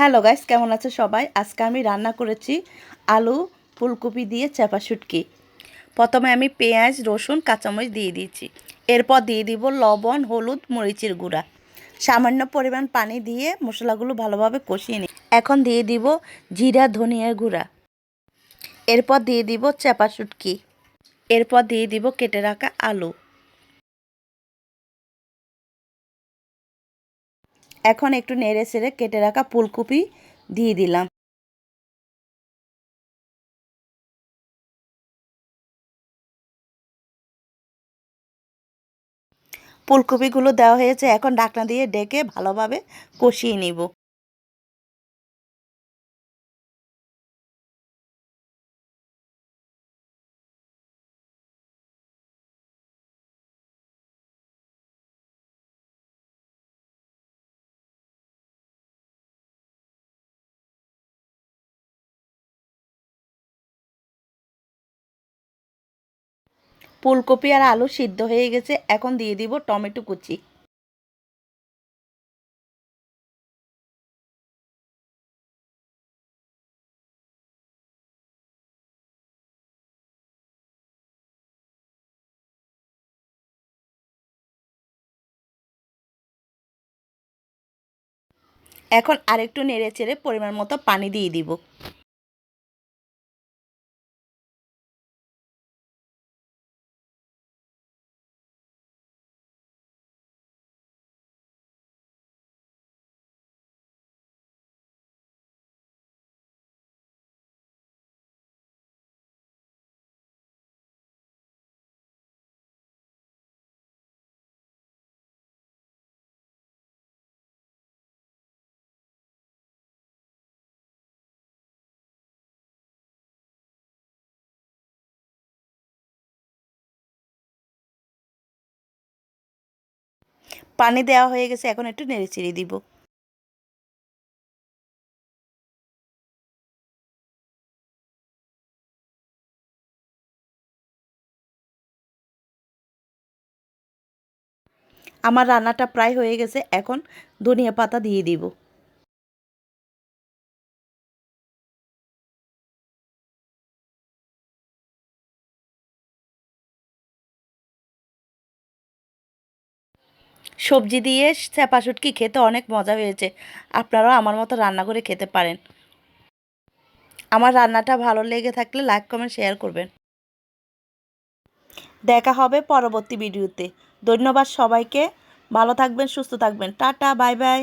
Hello guys, কেমন আছে সবাই? আজকে আমি রান্না করেছি আলু ফুলকপি দিয়ে চাপা শুটকি। প্রথমে আমি পেঁয়াজ, রসুন, কাঁচামরিচ দিয়ে দিয়েছি। এরপর দিয়ে দিব লবণ, হলুদ, মরিচের গুঁড়া। সামান্য পরিমাণ পানি দিয়ে মশলাগুলো ভালোভাবে কষিয়ে নিই। এখন দিয়ে দিব জিরা, ধনিয়ার গুঁড়া। এরপর দিয়ে দিব চাপা শুটকি। এরপর দিয়ে দিব কেটে রাখা আলু। এখন একটু নেড়ে সেড়ে কেটে রাখা ফুলকপি দিয়ে দিলাম। ফুলকপিগুলো দেওয়া হয়েছে, এখন ডাকনা দিয়ে ডেকে ভালোভাবে কষিয়ে নিব। ফুলকপি আর আলু সিদ্ধ হয়ে গেছে, এখন দিয়ে দিব টমেটো কুচি। এখন আরেকটু নেড়ে চেড়ে পরিমাণ মতো পানি দিয়ে দিব। পানি দেওয়া হয়ে গেছে, এখন একটু নেড়ে চিড়ে দিব। আমার রান্নাটা প্রায় হয়ে গেছে, এখন ধনিয়া পাতা দিয়ে দিব। সবজি দিয়ে চ্যাপা শুটকি খেতে অনেক মজা হয়েছে। আপনারাও আমার মতো রান্না করে খেতে পারেন। আমার রান্নাটা ভালো লেগে থাকলে লাইক, কমেন্ট, শেয়ার করবেন। দেখা হবে পরবর্তী ভিডিওতে। ধন্যবাদ সবাইকে। ভালো থাকবেন, সুস্থ থাকবেন। Tata, bye bye.